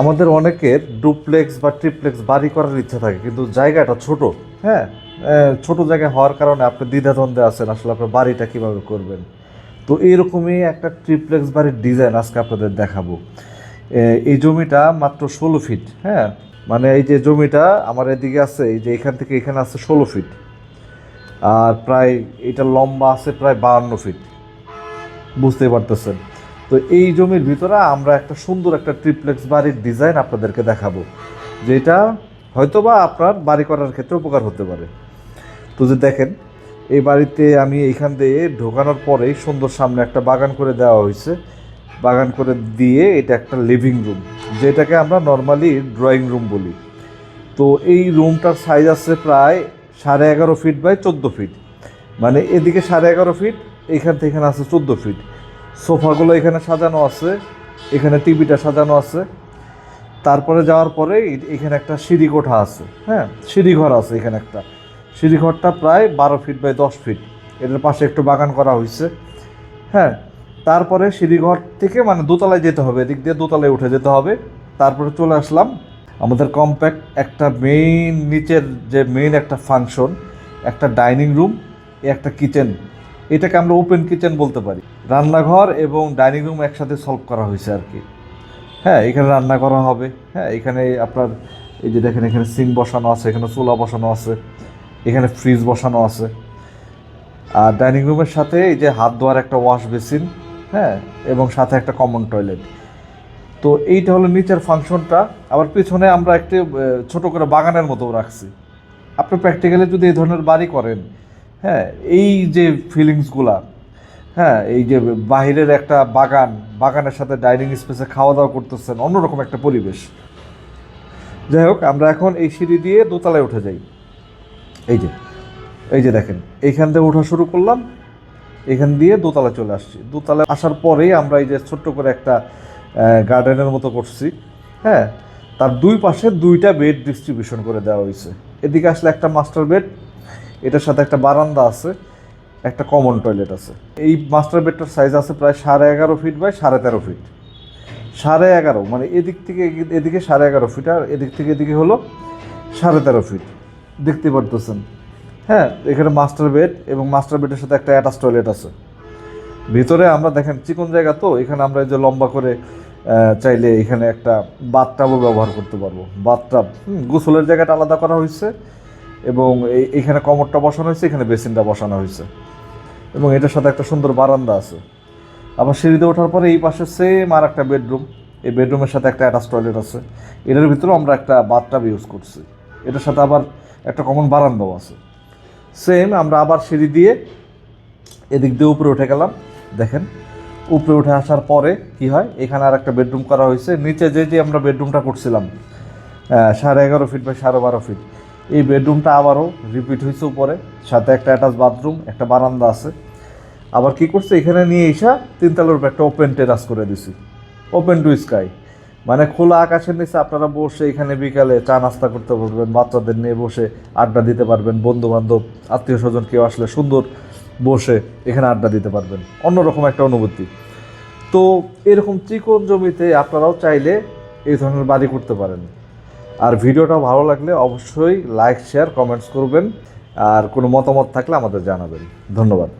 আমাদের অনেকের ডুপ্লেক্স বা ট্রিপ্লেক্স বাড়ি করার ইচ্ছা থাকে, কিন্তু জায়গাটা ছোট। হ্যাঁ? ছোট জায়গা হওয়ার কারণে আপনি দ্বিধাদ্বন্দ্বে আছেন, আসলে আপনার বাড়িটা কীভাবে করবেন। তো এইরকমই একটা ট্রিপ্লেক্স বাড়ির ডিজাইন আজকে আপনাদের দেখাবো। এই জমিটা মাত্র ষোলো ফিট হ্যাঁ? মানে এই যে জমিটা আমার এদিকে আছে, এই যে এখান থেকে এখানে আছে ষোলো ফিট। আর প্রায়, এটা লম্বা আছে প্রায় বাহান্ন ফিট। বুঝতেই পারতেছেন। তো এই জমির ভিতরে আমরা একটা সুন্দর একটা ট্রিপ্লেক্স বাড়ির ডিজাইন আপনাদেরকে দেখাবো, যেটা হয়তোবা আপনার বাড়ি করার ক্ষেত্রে উপকার হতে পারে। তো যে দেখেন, এই বাড়িতে আমি এইখান দিয়ে ঢোকানোর পরেই সুন্দর সামনে একটা বাগান করে দেওয়া হয়েছে। বাগান করে দিয়ে এটা একটা লিভিং রুম যেটাকে আমরা নর্মালি ড্রয়িং রুম বলি। তো এই রুমটার সাইজ আছে প্রায় সাড়ে এগারো ফিট বাই চোদ্দ ফিট মানে এদিকে সাড়ে এগারো ফিট এইখান থেকে এখানে আছে চোদ্দ ফিট সোফাগুলো এখানে সাজানো আছে, এখানে টিভিটা সাজানো আছে। তারপরে যাওয়ার পরে এখানে একটা সিঁড়ি কোঠা আছে হ্যাঁ? সিঁড়িঘর আছে এখানে একটা। সিঁড়িঘরটা প্রায় বারো ফিট বাই দশ ফিট। এটার পাশে একটু বাগান করা হয়েছে হ্যাঁ? তারপরে সিঁড়িঘর থেকে মানে দোতলায় যেতে হবে, এদিক দিয়ে দোতলায় উঠে যেতে হবে। তারপরে চলে আসলাম। আমাদের কম্প্যাক্ট একটা মেইন নিচের যে মেইন একটা ফাংশন একটা ডাইনিং রুম, একটা কিচেন এটাকে আমরা ওপেন কিচেন বলতে পারি। রান্নাঘর এবং ডাইনিং রুম একসাথে সলভ করা হয়েছে আর কি। হ্যাঁ এখানে রান্না করা হবে। হ্যাঁ এখানে আপনার এই যে দেখেন, এখানে সিং বসানো আছে, এখানে চুলা বসানো আছে, এখানে ফ্রিজ বসানো আছে। আর ডাইনিং রুমের সাথে এই যে হাত ধোয়ার একটা ওয়াশ বেসিন হ্যাঁ এবং সাথে একটা কমন টয়লেট তো এইটা হলো নিচের ফাংশনটা আবার পিছনে আমরা একটি ছোট করে বাগানের মতো রাখছি। আপনি প্র্যাকটিক্যালি যদি এই ধরনের বাড়ি করেন হ্যাঁ এই যে ফিলিংসগুলা হ্যাঁ এই যে বাহিরের একটা বাগান, বাগানের সাথে ডাইনিং স্পেসে খাওয়া দাওয়া করতেছেন, অন্যরকম একটা পরিবেশ। যাই হোক, আমরা এখন এই সিঁড়ি দিয়ে দোতলায় উঠে যাই। এই যে এই যে দেখেন এইখান থেকে ওঠা শুরু করলাম, এখান দিয়ে দোতলা চলে আসছি। দোতলা আসার পরেই আমরা এই যে ছোট্ট করে একটা গার্ডেনের মতো করছি হ্যাঁ তার দুই পাশে দুইটা বেড ডিস্ট্রিবিউশন করে দেওয়া হয়েছে। এদিকে আসলে একটা মাস্টার বেড এটার সাথে একটা বারান্দা আছে, একটা কমন টয়লেট আছে। এই মাস্টার বেডটার সাইজ আছে প্রায় সাড়ে এগারো ফিট বাই সাড়ে তেরো ফিট সাড়ে এগারো মানে এদিক থেকে এদিকে সাড়ে এগারো ফিট আর এদিক থেকে এদিকে হলো সাড়ে তেরো ফিট দেখতে পারতেছেন? হ্যাঁ এখানে মাস্টার বেড এবং মাস্টার বেডের সাথে একটা অ্যাটাচ টয়লেট আছে। ভিতরে আমরা দেখেন চিকন জায়গা তো, এখানে আমরা এই যে লম্বা করে চাইলে এখানে একটা বাথটাবও ব্যবহার করতে পারব। বাথটাব গোসলের জায়গাটা আলাদা করা হয়েছে। এবং এখানে কমরটা বসানো হয়েছে, এখানে বেসিনটা বসানো হয়েছে। এবং এটার সাথে একটা সুন্দর বারান্দা আছে। আবার সিঁড়িতে ওঠার পরে এই পাশে সেম আর একটা বেডরুম এই বেডরুমের সাথে একটা অ্যাটাচ টয়লেট আছে। এটার ভিতরেও আমরা একটা বাথটাব ইউজ করছি। এটার সাথে আবার একটা কমন বারান্দাও আছে। সেম আমরা আবার সিঁড়ি দিয়ে এদিক দিয়ে উপরে উঠে গেলাম। দেখেন, উপরে উঠে আসার পরে কি হয়? এখানে আর একটা বেডরুম করা হয়েছে। নিচে যে যে আমরা বেডরুমটা করছিলাম সাড়ে এগারো ফিট বা সাড়ে বারো ফিট এই বেডরুমটা আবারও রিপিট হয়েছে উপরে। সাথে একটা অ্যাটাচ বাথরুম একটা বারান্দা আছে। আবার কি করছে? এখানে নিয়ে এসা তিনতলার উপর একটা ওপেন টেরাস করে দিছি। ওপেন টু স্কাই মানে খোলা আকাশের নিচে আপনারা বসে এখানে বিকালে চা নাস্তা করতে পারবেন, বাচ্চাদের নিয়ে বসে আড্ডা দিতে পারবেন বন্ধু বান্ধব আত্মীয় স্বজন কেউ আসলে সুন্দর বসে এখানে আড্ডা দিতে পারবেন। অন্যরকম একটা অনুভূতি। তো এরকম চিকন জমিতে আপনারাও চাইলে এই ধরনের বাড়ি করতে পারেন। আর ভিডিওটা ভালো লাগলে অবশ্যই লাইক শেয়ার কমেন্টস করবেন। আর কোনো মতামত থাকলে আমাদের জানাবেন। ধন্যবাদ।